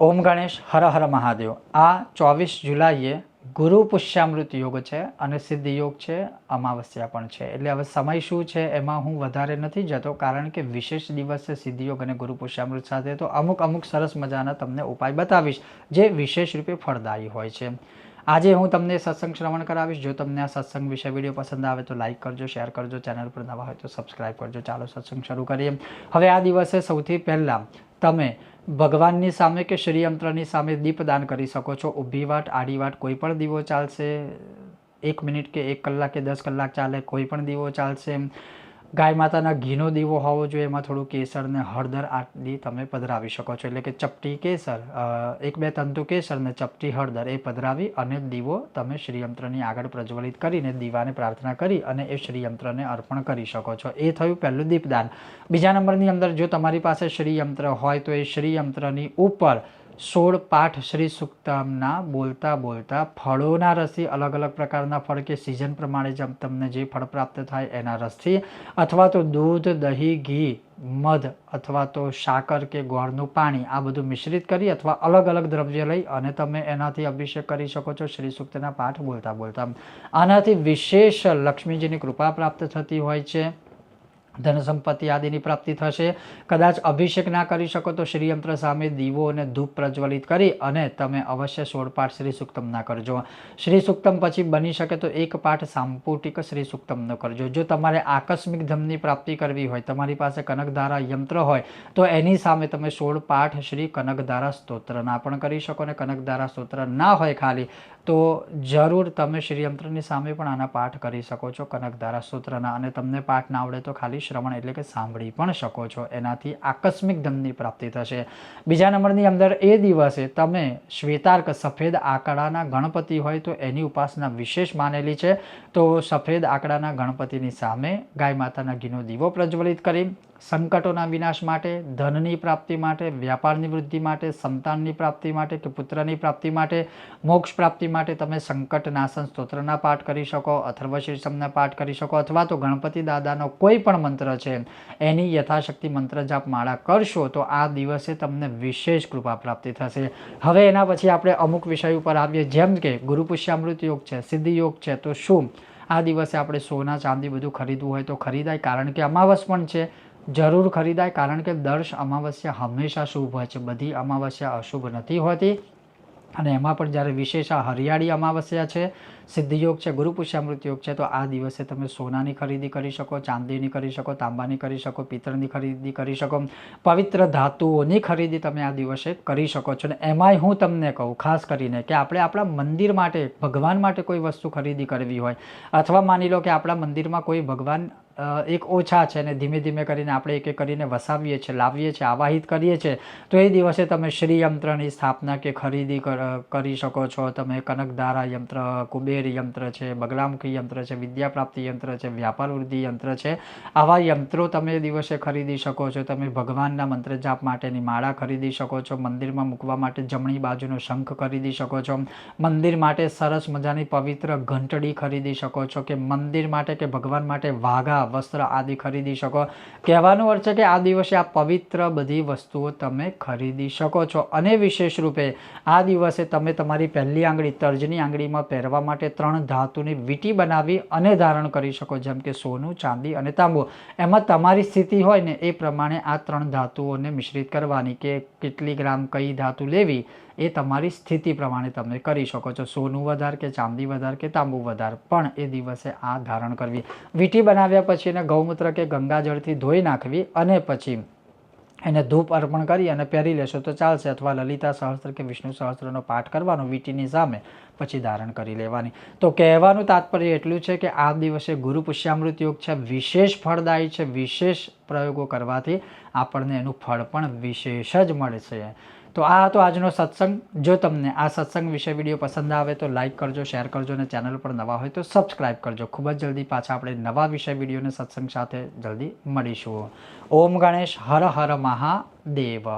ઓમ ગણેશ, હર હર મહાદેવ. આ ચોવીસ જુલાઈએ ગુરુ પુષ્યામૃત યોગ છે અને સિદ્ધ યોગ છે, અમાવસ્યા પણ છે. એટલે હવે સમય શું છે એમાં હું વધારે નથી જતો, કારણ કે વિશેષ દિવસ છે સિદ્ધ યોગ અને ગુરુ પુષ્યામૃત સાથે તો અમુક અમુક સરસ મજાના તમને ઉપાય બતાવીશ, જે વિશેષ રૂપે ફળદાયી હોય છે. આજે હું તમને સત્સંગ શ્રવણ કરાવીશ. જો તમને આ સત્સંગ વિશે વીડિયો પસંદ આવે તો લાઇક કરજો, શેર કરજો, ચેનલ પર નવા હોય તો સબસ્ક્રાઈબ કરજો. ચાલો સત્સંગ શરૂ કરીએ. હવે આ દિવસે સૌથી પહેલાં તમે ભગવાનની સામે કે શ્રીયંત્રની સામે દીપદાન કરી શકો છો? ઊભી વાટ, આડી વાટ, કોઈ પણ દીવો ચાલશે. એક મિનિટ કે એક કલાક કે દસ કલાક ચાલે, કોઈ પણ દીવો ચાલશે. ગાય માતાના ઘીનો દીવો હોવો જોઈએ, એમાં થોડું કેસર ને હળદર આટલી તમે પધરાવી શકો છો. એટલે કે ચપટી કેસર એક બે તંતુ કેસર ને ચપટી હળદર એ પધરાવી અને દીવો તમે શ્રીયંત્રની આગળ પ્રજ્વલિત કરીને દીવાને પ્રાર્થના કરી અને એ શ્રીયંત્રને અર્પણ કરી શકો છો. એ થયું પહેલું દીપદાન. બીજા નંબરની અંદર જો તમારી પાસે શ્રીયંત્ર હોય તો એ શ્રીયંત્રની ઉપર સોળ પાઠ શ્રી સુક્તમના બોલતા બોલતા ફળોના રસથી અલગ અલગ પ્રકારના ફળ કે સિઝન પ્રમાણે જેમ તમને જે ફળ પ્રાપ્ત થાય એના રસથી, અથવા તો દૂધ, દહીં, ઘી, મધ, અથવા તો સાકર કે ગોળનું પાણી, આ બધું મિશ્રિત કરી અથવા અલગ અલગ દ્રવ્ય લઈ અને તમે એનાથી અભિષેક કરી શકો છો શ્રી સૂક્તના પાઠ બોલતા બોલતા. આનાથી વિશેષ લક્ષ્મીજીની કૃપા પ્રાપ્ત થતી હોય છે. ધન સંપત્તિ આદિની પ્રાપ્તિ થશે. કદાચ અભિષેક ના કરી શકો તો શ્રીયંત્ર સામે દીવો અને ધૂપ પ્રજ્વલિત કરી અને તમે અવશ્ય સોળ પાઠ શ્રી સુક્તમના કરજો. શ્રી સુક્તમ પછી બની શકે તો એક પાઠ સાંપુટિક શ્રી સુક્તમનો કરજો. જો તમારે આકસ્મિક ધનની પ્રાપ્તિ કરવી હોય, તમારી પાસે કનકધારા યંત્ર હોય, તો એની સામે તમે સોળ પાઠ શ્રી કનકધારા સ્તોત્રના પણ કરી શકો અને કનકધારા સ્તોત્ર ના હોય ખાલી, તો જરૂર તમે શ્રીયંત્રની સામે પણ આના પાઠ કરી શકો છો કનકધારા સ્તોત્રના અને તમને પાઠ ના આવડે તો ખાલી શ્રવણ એટલે કે સાંભળી પણ શકો છો. એનાથી આકસ્મિક ધનની પ્રાપ્તિ થશે. બીજા નંબરની અંદર એ દિવસે તમે શ્વેતાર્ક સફેદ આંકડાના ગણપતિ હોય તો એની ઉપાસના વિશેષ માનેલી છે. તો સફેદ આંકડાના ગણપતિની સામે ગાય માતાના ઘીનો દીવો પ્રજ્વલિત કરી સંકટોના વિનાશ માટે, ધનની પ્રાપ્તિ માટે, વ્યાપારની વૃદ્ધિ માટે, સંતાનની પ્રાપ્તિ માટે કે પુત્રની પ્રાપ્તિ માટે, મોક્ષ પ્રાપ્તિ માટે તમે સંકટ નાશન સ્તોત્રના પાઠ કરી શકો અથર્વ શીર્ષમના પાઠ કરી શકો અથવા તો ગણપતિ દાદાનો કોઈ પણ મંત્ર છે, એની યથાશક્તિ મંત્ર જાપ માળા કરશો તો આ દિવસે તમને વિશેષ કૃપા પ્રાપ્તિ થશે. હવે એના પછી આપણે અમુક વિષય ઉપર આવીએ, જેમ કે ગુરુપુષ્યામૃત યોગ છે, સિદ્ધિ યોગ છે, તો શું? આ દિવસે આપણે સોના, ચાંદી બધું ખરીદવું હોય તો ખરીદાય, કારણ કે અમાવસ પણ છે. જરૂર ખરીદાય, કારણ કે દર્શ અમાવસ્યા હંમેશા શુભ હોય છે. બધી અમાવસ્યા અશુભ નથી હોતી. અને એમાં પણ જ્યારે વિશેષ આ હરિયાળી અમાવસ્યા છે, સિદ્ધિયોગ છે ગુરુપુષ્યામૃત યોગ છે, તો આ દિવસે તમે સોનાની ખરીદી કરી શકો, ચાંદીની કરી શકો, તાંબાની કરી શકો, પિત્તળની ખરીદી કરી શકો, પવિત્ર ધાતુઓની ખરીદી તમે આ દિવસે કરી શકો છો. અને એમાંય હું તમને કહું, ખાસ કરીને કે આપણે આપણા મંદિર માટે, ભગવાન માટે કોઈ વસ્તુ ખરીદી કરવી હોય, અથવા માની લો કે આપણા મંદિરમાં કોઈ ભગવાન એક ઓછા છે ને ધીમે ધીમે કરીને આપણે એક એક કરીને વસાવીએ છીએ, લાવીએ છીએ, આવાહિત કરીએ છીએ. તો એ દિવસે તમે શ્રી યંત્રની સ્થાપના કે ખરીદી કર- શકો છો. તમે કનકધારા યંત્ર, કુબેર યંત્ર છે, બગલામુખી યંત્ર છે વિદ્યા પ્રાપ્તિ યંત્ર છે, વ્યાપાર વૃદ્ધિ યંત્ર છે. આવા યંત્રો તમે દિવસે ખરીદી શકો છો. તમે ભગવાનના મંત્ર જાપ માટેની માળા ખરીદી શકો છો. મંદિરમાં મૂકવા માટે જમણી બાજુનો શંખ ખરીદી શકો છો. મંદિર માટે સરસ મજાની પવિત્ર ઘંટડી ખરીદી શકો છો કે મંદિર માટે કે ભગવાન માટે વાઘા વસ્ત્ર આદિ ખરીદી શકો. કહેવાનો અર્થ છે કે આ દિવસે આ પવિત્ર બધી વસ્તુઓ તમે ખરીદી શકો છો. અને વિશેષ રૂપે આ દિવસે તમે તમારી પહેલી આંગળી તર્જની આંગળીમાં પહેરવા માટે ત્રણ ધાતુની વીંટી બનાવી અને ધારણ કરી શકો, જેમ કે સોનું, ચાંદી અને તાંબુ. એમાં તમારી સ્થિતિ હોય ને એ પ્રમાણે આ ત્રણ ધાતુઓને મિશ્રિત કરવાની કે કેટલી ગ્રામ કઈ ધાતુ લેવી એ તમારી સ્થિતિ પ્રમાણે તમે કરી શકો છો. સોનું વધાર કે ચાંદી વધાર કે તાંબુ વધાર, પણ એ દિવસે આ ધારણ કરવી. વીંટી બનાવ્યા પછી એને ગૌમૂત્ર કે ગંગાજળથી ધોઈ નાખવી અને પછી એને ધૂપ અર્પણ કરી અને પહેરી લેશો તો ચાલશે. અથવા લલિતા સહસ્ત્ર કે વિષ્ણુ સહસ્ત્રનો પાઠ કરવાનો વીંટીની સામે પછી ધારણ કરી લેવાની. તો કહેવાનું તાત્પર્ય એટલું છે કે આ દિવસે ગુરુ પુષ્યામૃત યોગ છે, વિશેષ ફળદાયી છે, વિશેષ પ્રયોગો કરવાથી આપણને એનું ફળ પણ વિશેષ જ મળશે. તો આ હતો આજનો સત્સંગ. જો તમને આ સત્સંગ વિશે વીડિયો પસંદ આવે તો લાઇક કરજો, શેર કરજો અને ચેનલ પર નવા હોય તો સબસ્ક્રાઇબ કરજો. ખૂબ જ જલ્દી પાછા આપણે નવા વિષય વિડીયોને સત્સંગ સાથે જલ્દી મળીશું. ઓમ ગણેશ હર હર મહાદેવ.